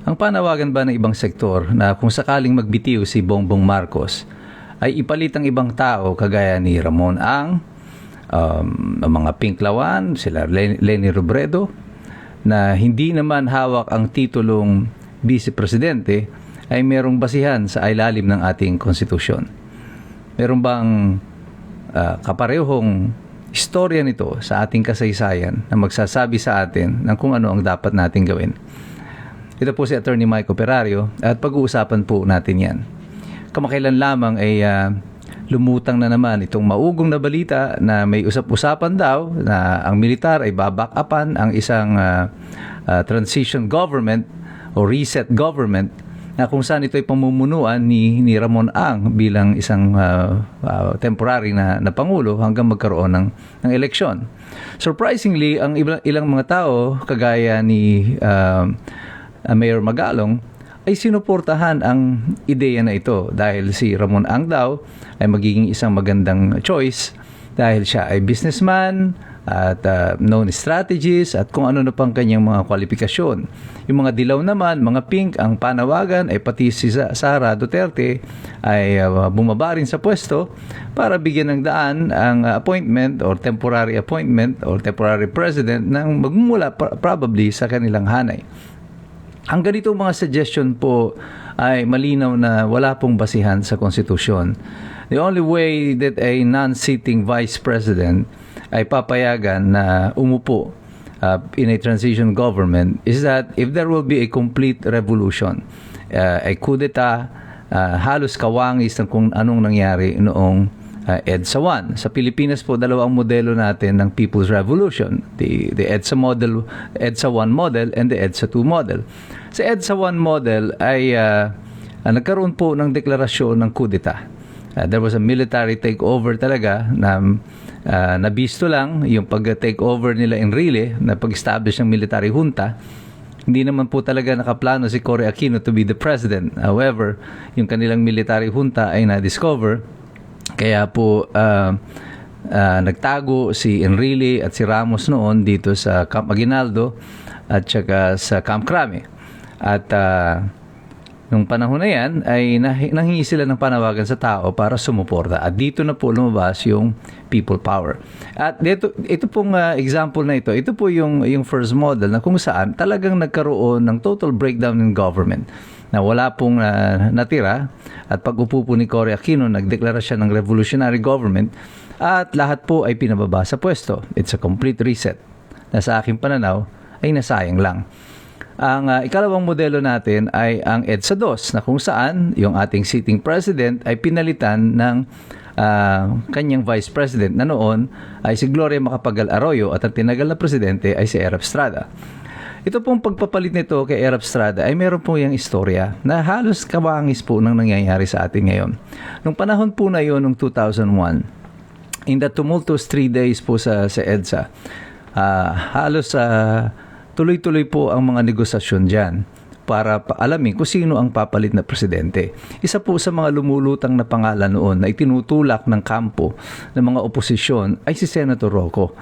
Ang panawagan ba ng ibang sektor na kung sakaling magbitiw si Bongbong Marcos ay ipalit ang ibang tao kagaya ni Ramon Ang, um, ang mga Pinklawan, sila Len- Lenny Robredo, na hindi naman hawak ang titulong Vice Presidente ay merong basihan sa ilalim ng ating konstitusyon. Meron bang ah, kaparehong istorya nito sa ating kasaysayan na magsasabi sa atin ng kung ano ang dapat nating gawin? Ito po si Attorney Mike Operario at pag-uusapan po natin yan. Kamakailan lamang ay ah, lumutang na naman itong maugong na balita na may usap-usapan daw na ang militar ay babakapan ang isang ah, ah, transition government o reset government na kung saan ito ay pamumunuan ni, ni Ramon Ang bilang isang ah, ah, temporary na, na pangulo hanggang magkaroon ng, ng eleksyon. Surprisingly, ang ilang, ilang mga tao, kagaya ni ah, ah, Mayor Magalong, ay sinuportahan ang ideya na ito dahil si Ramon Ang daw ay magiging isang magandang choice dahil siya ay businessman at uh, known strategies at kung ano na pang kanyang mga kwalifikasyon. Yung mga dilaw naman, mga pink, ang panawagan ay pati si Sa- Sara Duterte ay uh, bumaba rin sa pwesto para bigyan ng daan ang uh, appointment or temporary appointment or temporary president ng magmumula pr- probably sa kanilang hanay. Ang ganitong mga suggestion po ay malinaw na wala pong basihan sa konstitusyon. The only way that a non-sitting vice president ay papayagan na umupo uh, in a transition government is that if there will be a complete revolution, uh, a coup d'etat, uh, halos kawangis ng kung anong nangyari noong uh, EDSA 1. Sa Pilipinas po, dalawang modelo natin ng People's Revolution. The, the EDSA model, EDSA 1 model and the EDSA 2 model. Sa EDSA 1 model ay uh, uh, nagkaroon po ng deklarasyon ng coup d'etat. Uh, there was a military takeover talaga na uh, nabisto lang yung pag-takeover nila in Enrile na pag-establish ng military junta hindi naman po talaga nakaplano si Cory Aquino to be the president. However, yung kanilang military junta ay na-discover kaya po uh, uh, nagtago si Enrile at si Ramos noon dito sa Camp Aguinaldo at saka sa Camp Crame. At uh, nung panahon na yan ay nanghingi sila ng panawagan sa tao para sumuporta. At dito na po lumabas yung people power. At dito, ito pong uh, example na ito, ito po yung, yung first model na kung saan talagang nagkaroon ng total breakdown in government na wala pong uh, natira at pag upo po ni Cory Aquino nagdeklara siya ng revolutionary government at lahat po ay pinababa sa pwesto. It's a complete reset na sa aking pananaw ay nasayang lang. Ang uh, ikalawang modelo natin ay ang EDSA 2 na kung saan yung ating sitting president ay pinalitan ng uh, kanyang vice president na noon ay si Gloria Macapagal Arroyo at ang tinagal na presidente ay si Erap Estrada. Ito pong pagpapalit nito kay Erap Estrada ay meron po yung istorya na halos kawangis po ng nangyayari sa atin ngayon. Nung panahon po na yon, nung 2001, in the tumultuous three days po sa, sa EDSA, uh, halos uh, tuloy-tuloy po ang mga negosasyon dyan para alamin kung sino ang papalit na presidente. Isa po sa mga lumulutang na pangalan noon na itinutulak ng kampo ng mga oposisyon ay si Senator Rocco.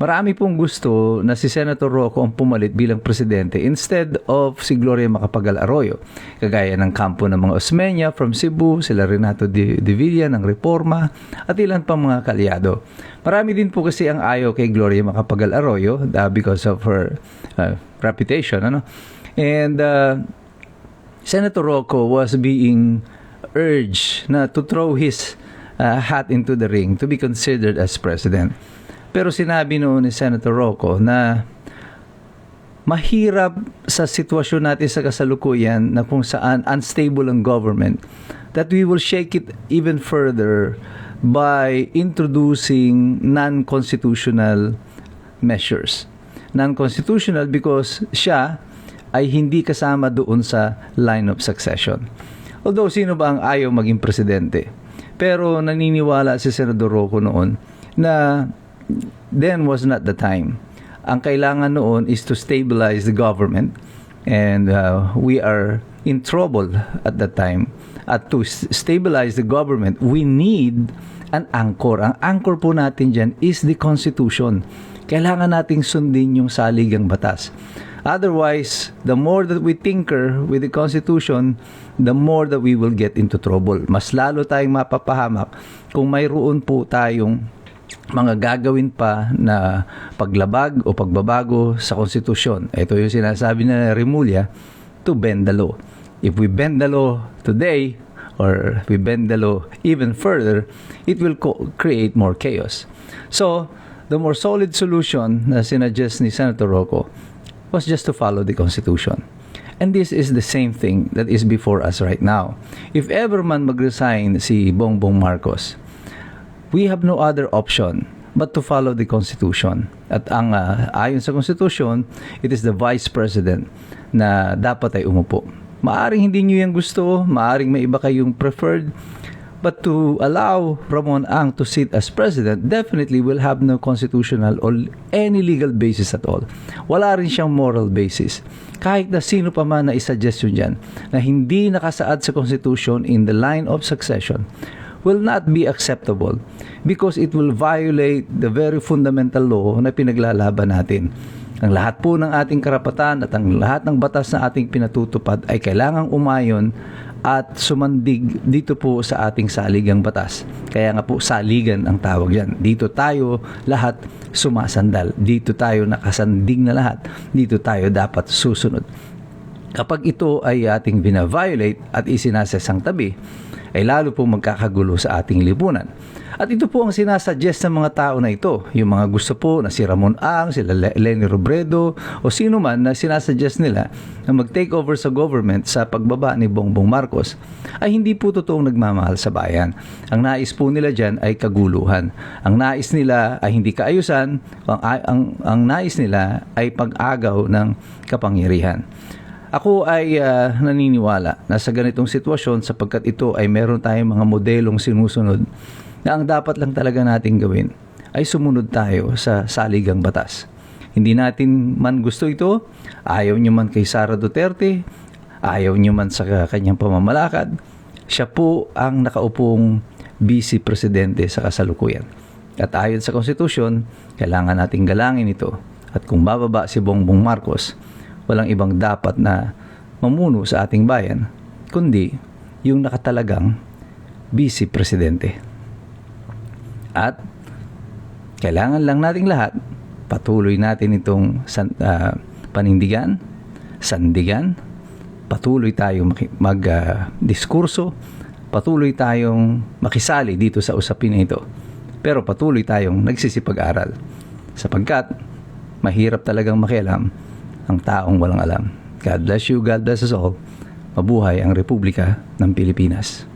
Marami pong gusto na si Senator Rocco ang pumalit bilang presidente instead of si Gloria Macapagal Arroyo. Kagaya ng kampo ng mga Osmeña from Cebu, sila Renato de, de ng Reforma at ilan pang mga kalyado. Marami din po kasi ang ayaw kay Gloria Macapagal Arroyo uh, because of her uh, reputation. Ano? And uh, Senator Rocco was being urged na to throw his uh, hat into the ring to be considered as president. Pero sinabi noon ni Senator Rocco na mahirap sa sitwasyon natin sa kasalukuyan na kung saan unstable ang government that we will shake it even further by introducing non-constitutional measures. Non-constitutional because siya ay hindi kasama doon sa line of succession. Although sino ba ang ayaw maging presidente? Pero naniniwala si Senador Rocco noon na then was not the time. Ang kailangan noon is to stabilize the government and uh, we are in trouble at that time. At to stabilize the government, we need an anchor. Ang anchor po natin dyan is the Constitution. Kailangan nating sundin yung saligang batas. Otherwise, the more that we tinker with the Constitution, the more that we will get into trouble. Mas lalo tayong mapapahamak kung mayroon po tayong mga gagawin pa na paglabag o pagbabago sa konstitusyon. Ito yung sinasabi na Remulla, to bend the law. If we bend the law today, or we bend the law even further, it will create more chaos. So, the more solid solution na sinuggest ni Senator Rocco was just to follow the Constitution. And this is the same thing that is before us right now. If ever man mag-resign si Bongbong Marcos, we have no other option but to follow the Constitution. At ang ah, ayon sa Constitution, it is the Vice President na dapat ay umupo. Maaring hindi nyo yan gusto, maaring may iba kayong preferred, but to allow Ramon Ang to sit as president definitely will have no constitutional or any legal basis at all. Wala rin siyang moral basis. Kahit na sino pa man na isuggestion dyan na hindi nakasaad sa Constitution in the line of succession will not be acceptable because it will violate the very fundamental law na pinaglalaban natin. Ang lahat po ng ating karapatan at ang lahat ng batas na ating pinatutupad ay kailangang umayon at sumandig dito po sa ating saligang batas. Kaya nga po saligan ang tawag yan. Dito tayo lahat sumasandal. Dito tayo nakasandig na lahat. Dito tayo dapat susunod. Kapag ito ay ating bina-violate at isinasasang tabi, ay lalo po magkakagulo sa ating lipunan. At ito po ang sinasuggest ng mga tao na ito. Yung mga gusto po na si Ramon Ang, Le- Lenny Robredo, o sino man na sinasuggest nila na mag-take over sa government sa pagbaba ni Bongbong Marcos, ay hindi po totoong nagmamahal sa bayan. Ang nais po nila dyan ay kaguluhan. Ang nais nila ay hindi kaayusan, ang, ang, ang nais nila ay pag-agaw ng kapangyarihan. Ako ay ah, naniniwala na sa ganitong sitwasyon sapagkat ito ay meron tayong mga modelong sinusunod na ang dapat lang talaga nating gawin ay sumunod tayo sa saligang batas. Hindi natin man gusto ito, ayaw nyo man kay Sara Duterte, ayaw nyo man sa kanyang pamamalakad, siya po ang nakaupong vice presidente sa kasalukuyan. At ayon sa konstitusyon, kailangan nating galangin ito. At kung bababa si Bongbong Marcos, walang ibang dapat na mamuno sa ating bayan, kundi yung nakatalagang vice presidente. At kailangan lang nating lahat patuloy natin itong san, ah, panindigan, sandigan, patuloy tayong mag-diskurso, patuloy tayong makisali dito sa usapin na ito. Pero patuloy tayong nagsisipag-aral sapagkat mahirap talagang makialam ang taong walang alam. God bless you, God bless us all. Mabuhay ang Republika ng Pilipinas.